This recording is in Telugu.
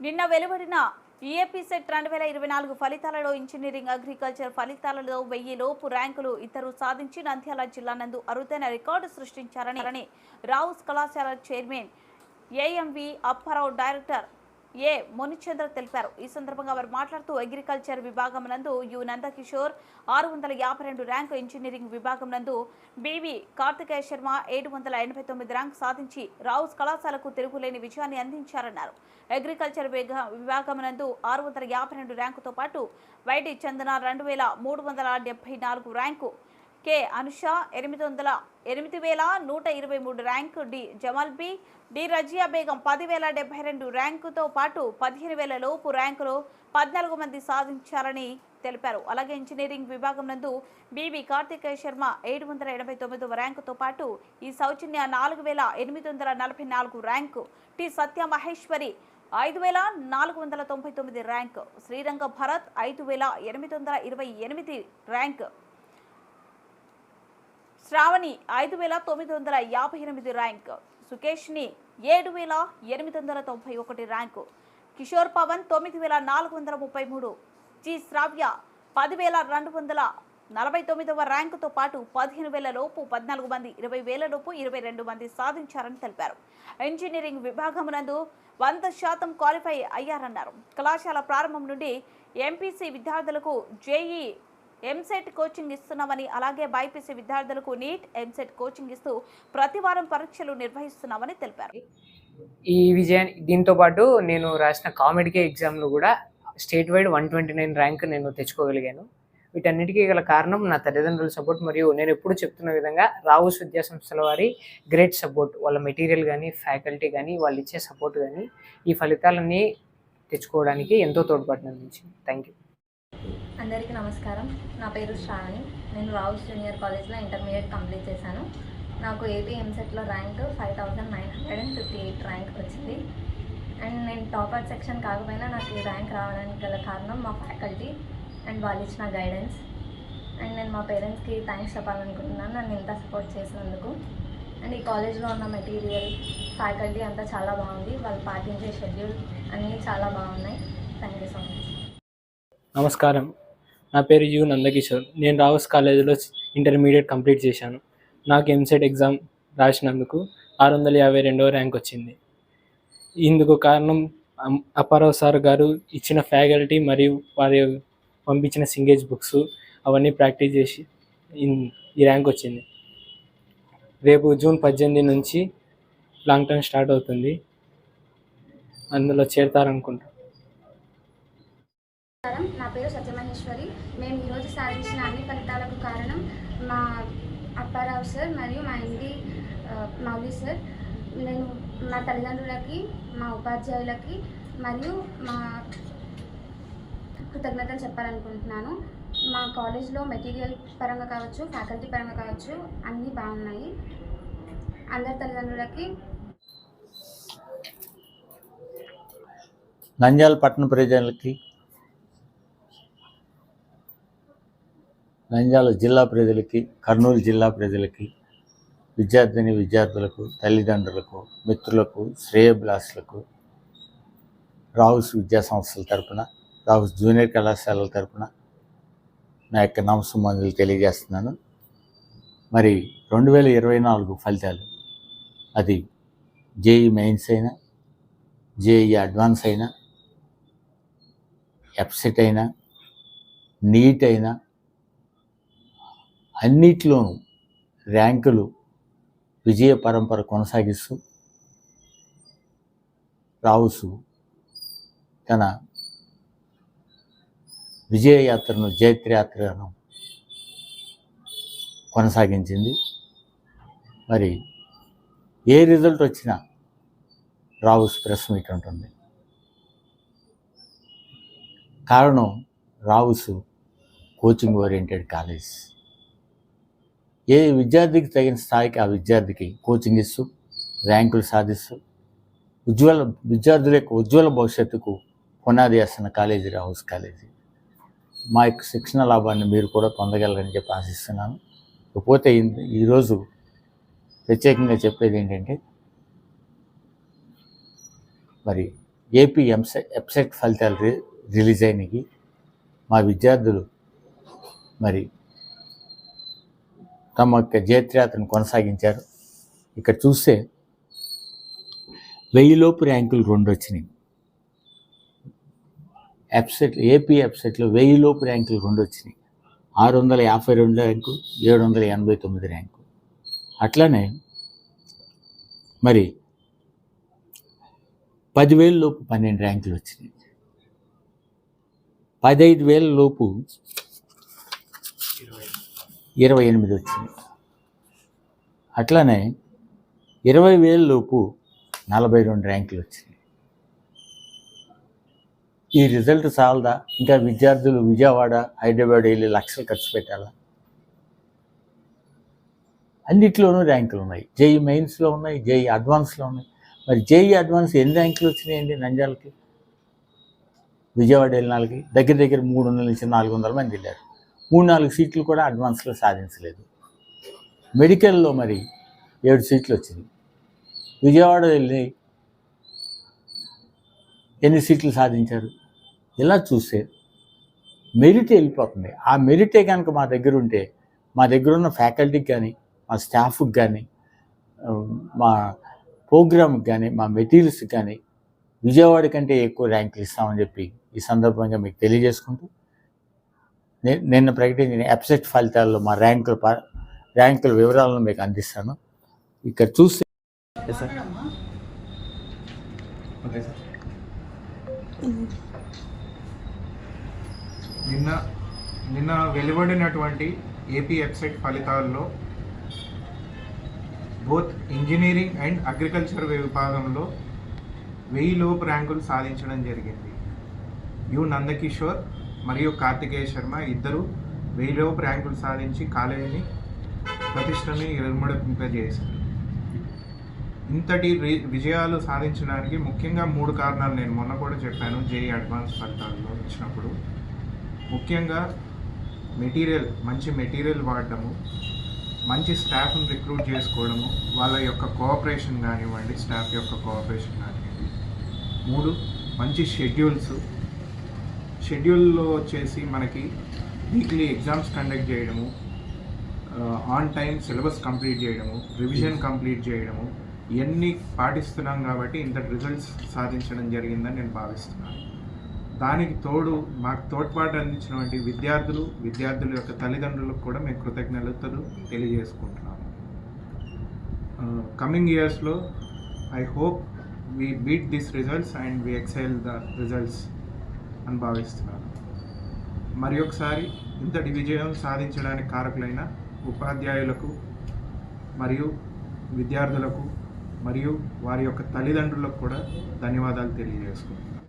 నిన్న వెలువడిన ఈఏపీ సెట్ రెండు వేల ఇరవై నాలుగు ఫలితాలలో ఇంజనీరింగ్ అగ్రికల్చర్ ఫలితాలలో వెయ్యి లోపు ర్యాంకులు ఇద్దరు సాధించి నంద్యాల జిల్లా నందు అరుదైన రికార్డు సృష్టించారని రావుస్ కళాశాల chairman AMV Apparao director A Munichandra తెలిపారు. ఈ సందర్భంగా వారు మాట్లాడుతూ అగ్రికల్చర్ విభాగం నందు యు నందకిషోర్ ఆరు వందల యాభై రెండు ర్యాంకు ఇంజనీరింగ్ విభాగం నందు బివి కార్తికేయ శర్మ ఏడు వందల ఎనభై తొమ్మిది ర్యాంక్ సాధించి రావుస్ కళాశాలకు తిరుగులేని విజయాన్ని అందించారన్నారు. అగ్రికల్చర్ విభాగం నందు ఆరు వందల యాభై రెండు ర్యాంకుతో పాటు వైడి చందన రెండు వేల మూడు వందల డెబ్బై నాలుగు ర్యాంకు కె అనుష ఎనిమిది వందల ఎనిమిది వేల నూట ఇరవై మూడు rank D Jamal B D Razia Begum పదివేల డెబ్బై రెండు ర్యాంకుతో పాటు పదిహేను వేల లోపు ర్యాంకులు పద్నాలుగు మంది సాధించారని తెలిపారు. అలాగే ఇంజనీరింగ్ విభాగం నందు బీబీ కార్తికేయ శర్మ ఏడు వందల ఎనభై తొమ్మిదవ ర్యాంకుతో పాటు ఈ సౌజన్య నాలుగు వేల ఎనిమిది వందల నలభై నాలుగు ర్యాంకు టి సత్య మహేశ్వరి ఐదు వేల నాలుగు వందల తొంభై తొమ్మిది ర్యాంక్ శ్రీరంగ భరత్ ఐదు వేల ఎనిమిది వందల ఇరవై ఎనిమిది ర్యాంక్ శ్రావణి ఐదు వేల తొమ్మిది వందల యాభై ఎనిమిది ర్యాంక్. సుకేష్ని ఏడు వేల ఎనిమిది వందల తొంభై ఒకటి ర్యాంకు. కిషోర్ పవన్ తొమ్మిది వేల నాలుగు వందల ముప్పై మూడు. జి శ్రావ్య పదివేల రెండు వందల నలభై తొమ్మిదవ ర్యాంకుతో పాటు పదిహేను వేల లోపు పద్నాలుగు మంది ఇరవై వేల లోపు ఇరవై రెండు మంది సాధించారని తెలిపారు. ఇంజనీరింగ్ విభాగమునందు వంద శాతం క్వాలిఫై అయ్యారన్నారు. కళాశాల ప్రారంభం నుండి ఎంపీసీ విద్యార్థులకు జేఈ ఎంసెట్ కోచింగ్ ఇస్తున్నామని అలాగే బైపీసీ విద్యార్థులకు నీట్ ఎంసెట్ కోచింగ్ ఇస్తూ ప్రతి వారం పరీక్షలు నిర్వహిస్తున్నామని తెలిపారు. ఈ విజయాన్ని దీంతో పాటు నేను రాసిన కామెడీకే ఎగ్జామ్లో కూడా state wide one twenty nine rank నేను తెచ్చుకోగలిగాను. వీటన్నిటికీ గల కారణం నా తల్లిదండ్రుల సపోర్ట్ మరియు నేను ఎప్పుడు చెప్తున్న విధంగా రావుస్ విద్యా సంస్థల వారి గ్రేట్ సపోర్ట్ వాళ్ళ మెటీరియల్ కానీ ఫ్యాకల్టీ కానీ వాళ్ళు ఇచ్చే సపోర్ట్ కానీ ఈ ఫలితాలన్నీ తెచ్చుకోవడానికి ఎంతో తోడ్పడినందుకు. థ్యాంక్ యూ అందరికీ నమస్కారం. నా పేరు శ్రావణి. నేను రావుస్ జూనియర్ కాలేజ్లో ఇంటర్మీడియట్ కంప్లీట్ చేశాను. నాకు ఏబీ ఎంసెట్లో rank five thousand nine hundred and fifty eight rank వచ్చింది. అండ్ నేను టాపర్ సెక్షన్ కాకపోయినా నాకు ఈ ర్యాంక్ రావడానికి గల కారణం మా ఫ్యాకల్టీ అండ్ వాళ్ళు ఇచ్చిన గైడెన్స్. అండ్ నేను మా పేరెంట్స్కి థ్యాంక్స్ చెప్పాలనుకుంటున్నాను. నన్ను ఇంత సపోర్ట్ చేసినందుకు. అండ్ ఈ కాలేజ్లో ఉన్న మెటీరియల్ ఫ్యాకల్టీ అంతా చాలా బాగుంది. వాళ్ళు పాటించే షెడ్యూల్ అన్నీ చాలా బాగున్నాయి. Thank you so much. నమస్కారం. నా పేరు యు నందకిషోర్. నేను రావస్ కాలేజీలో ఇంటర్మీడియట్ కంప్లీట్ చేశాను. నాకు ఎంసెట్ ఎగ్జామ్ రాసినందుకు ఆరు వందల యాభై రెండవ ర్యాంక్ వచ్చింది. ఇందుకు కారణం అమ్- అప్పారావు సార్ గారు ఇచ్చిన ఫ్యాకల్టీ మరియు వారి పంపించిన సింగేజ్ బుక్స్ అవన్నీ ప్రాక్టీస్ చేసి ఈ ర్యాంక్ వచ్చింది. రేపు జూన్ పద్దెనిమిది నుంచి లాంగ్ టర్మ్ స్టార్ట్ అవుతుంది. అందులో చేరతారనుకుంటా నమస్కారం నా పేరు సత్యమహేశ్వరి మేము ఈరోజు సాధించిన అన్ని ఫలితాలకు కారణం మా అప్పారావు సార్ మరియు మా ఇంటి మౌలి సార్. నేను మా తల్లిదండ్రులకి మా ఉపాధ్యాయులకి మరియు మా కృతజ్ఞతలు చెప్పాలనుకుంటున్నాను. మా కాలేజ్లో మెటీరియల్ పరంగా కావచ్చు ఫ్యాకల్టీ పరంగా కావచ్చు అన్నీ బాగున్నాయి. అందరి తల్లిదండ్రులకి నంద్యాల పట్టణ ప్రజలకి నంద్యాల జిల్లా ప్రజలకి కర్నూలు జిల్లా ప్రజలకి విద్యార్థిని విద్యార్థులకు తల్లిదండ్రులకు మిత్రులకు శ్రేయబ్లాసులకు రావుస్ విద్యా సంస్థల తరపున రావుస్ జూనియర్ కళాశాలల తరపున నా యొక్క నమస్సుమందులు తెలియజేస్తున్నాను. మరి రెండు వేల ఇరవై నాలుగు ఫలితాలు. అది జేఈ మెయిన్స్ అయినా జేఈ అడ్వాన్స్ అయినా ఎప్సెట్ అయినా నీట్ అయినా అన్నిట్లోనూ ర్యాంకులు విజయ పరంపర కొనసాగిస్తూ రావుసు తన విజయయాత్రను జైత్రయాత్రను కొనసాగించింది. మరి ఏ రిజల్ట్ వచ్చినా రావుస్ ప్రెస్ మీట్ ఉంటుంది. కారణం రావుసు కోచింగ్ ఓరియంటెడ్ కాలేజ్. ఏ విద్యార్థికి తగిన స్థాయికి ఆ విద్యార్థికి కోచింగ్ ఇస్తూ ర్యాంకులు సాధిస్తూ ఉజ్వల విద్యార్థుల యొక్క ఉజ్వల భవిష్యత్తుకు పునాది వేస్తున్న కాలేజీ రావుస్ కాలేజీ. మా యొక్క శిక్షణ లాభాన్ని మీరు కూడా పొందగలరని చెప్పి ఆశిస్తున్నాను. ఇకపోతే ఈరోజు ప్రత్యేకంగా చెప్పేది ఏంటంటే మరి ఏపీ ఎంసెట్ ఎప్సెట్ ఫలితాలు రి రిలీజ్ అయినవి మా విద్యార్థులు మరి తమ యొక్క జయత్యాత్రను కొనసాగించారు. ఇక్కడ చూస్తే వెయ్యిలోపు ర్యాంకులు రెండు వచ్చినాయి. ఎప్సెట్ ఏపీ ఎప్సెట్లో వెయ్యిలోపు ర్యాంకులు రెండు వచ్చినాయి. ఆరు వందల యాభై రెండు ర్యాంకు ఏడు వందల ఎనభై తొమ్మిది ర్యాంకు. అట్లానే మరి పదివేల లోపు పన్నెండు ర్యాంకులు వచ్చినాయి. పదహైదు వేల లోపు ఇరవై ఎనిమిది వచ్చింది. అట్లానే ఇరవై వేల లోపు నలభై రెండు ర్యాంకులు వచ్చింది ఈ రిజల్ట్ చాలదా? ఇంకా విద్యార్థులు విజయవాడ హైదరాబాద్ వెళ్ళి లక్షలు ఖర్చు పెట్టాలా? అన్నిట్లోనూ ర్యాంకులు ఉన్నాయి. జేఈ మెయిన్స్లో ఉన్నాయి జేఈ అడ్వాన్స్లో ఉన్నాయి. మరి జేఈ అడ్వాన్స్ ఎన్ని ర్యాంకులు వచ్చినాయండి నంజాలకి విజయవాడ వెళ్ళిన వాళ్ళకి దగ్గర దగ్గర మూడు వందల నుంచి నాలుగు వందల మంది వెళ్ళారు. మూడు నాలుగు సీట్లు కూడా అడ్వాన్స్లో సాధించలేదు. మెడికల్లో మరి ఏడు సీట్లు వచ్చింది. విజయవాడ వెళ్ళి ఎన్ని సీట్లు సాధించారు? ఇలా చూస్తే మెరిట్ వెళ్ళిపోతుంది. ఆ మెరిటే కనుక మా దగ్గర ఉంటే మా దగ్గర ఉన్న ఫ్యాకల్టీకి కానీ మా స్టాఫ్కి కానీ మా ప్రోగ్రామ్కి కానీ మా మెటీరియల్స్కి కానీ విజయవాడ కంటే ఎక్కువ ర్యాంకులు ఇస్తామని చెప్పి ఈ సందర్భంగా మీకు తెలియజేసుకుంటూ నిన్న ప్రకటించిన అప్సెట్ ఫలితాల్లో మా ర్యాంకుల ప- ర్యాంకుల వివరాలను మీకు అందిస్తాను. ఇక్కడ చూస్తే సార్ నిన్న నిన్న వెలువడినటువంటి ఏపీ వెబ్సైట్ ఫలితాల్లో బోత్ ఇంజనీరింగ్ అండ్ అగ్రికల్చర్ విభాగంలో వెయ్యి లోపు ర్యాంకులు సాధించడం జరిగింది. యు నందకిషోర్ మరియు కార్తికేయ శర్మ ఇద్దరు వెయ్యి ర్యాంకులు సాధించి కాలేజీని ప్రతిష్టని ఇరుముడింపజేశారు ఇంతటి రి- విజయాలు సాధించడానికి ముఖ్యంగా మూడు కారణాలు నేను మొన్న కూడా చెప్పాను జేఈ అడ్వాన్స్ ఫలితాల్లో వచ్చినప్పుడు ముఖ్యంగా మెటీరియల్ మంచి మెటీరియల్ వాడడము మంచి స్టాఫ్ని రిక్రూట్ చేసుకోవడము వాళ్ళ యొక్క కోఆపరేషన్ కానివ్వండి స్టాఫ్ యొక్క కోఆపరేషన్ కానివ్వండి. మూడు మంచి షెడ్యూల్స్ షెడ్యూల్లో వచ్చేసి మనకి వీక్లీ ఎగ్జామ్స్ కండక్ట్ చేయడము ఆన్ టైం సిలబస్ కంప్లీట్ చేయడము రివిజన్ కంప్లీట్ చేయడము ఇవన్నీ పాటిస్తున్నాం కాబట్టి ఇంత రిజల్ట్స్ సాధించడం జరిగిందని నేను భావిస్తున్నాను. దానికి తోడు మాకు తోడ్పాటు అందించినటువంటి విద్యార్థులు విద్యార్థుల యొక్క తల్లిదండ్రులకు కూడా మేము కృతజ్ఞతలు తెలియజేసుకుంటున్నాము. కమింగ్ ఇయర్స్లో I hope we beat this results and we excel the results అని భావిస్తున్నాను మరి ఒకసారి ఇంతటి విజయం సాధించడానికి కారకులైన ఉపాధ్యాయులకు మరియు విద్యార్థులకు మరియు వారి యొక్క తల్లిదండ్రులకు కూడా ధన్యవాదాలు తెలియజేసుకుంటున్నాను.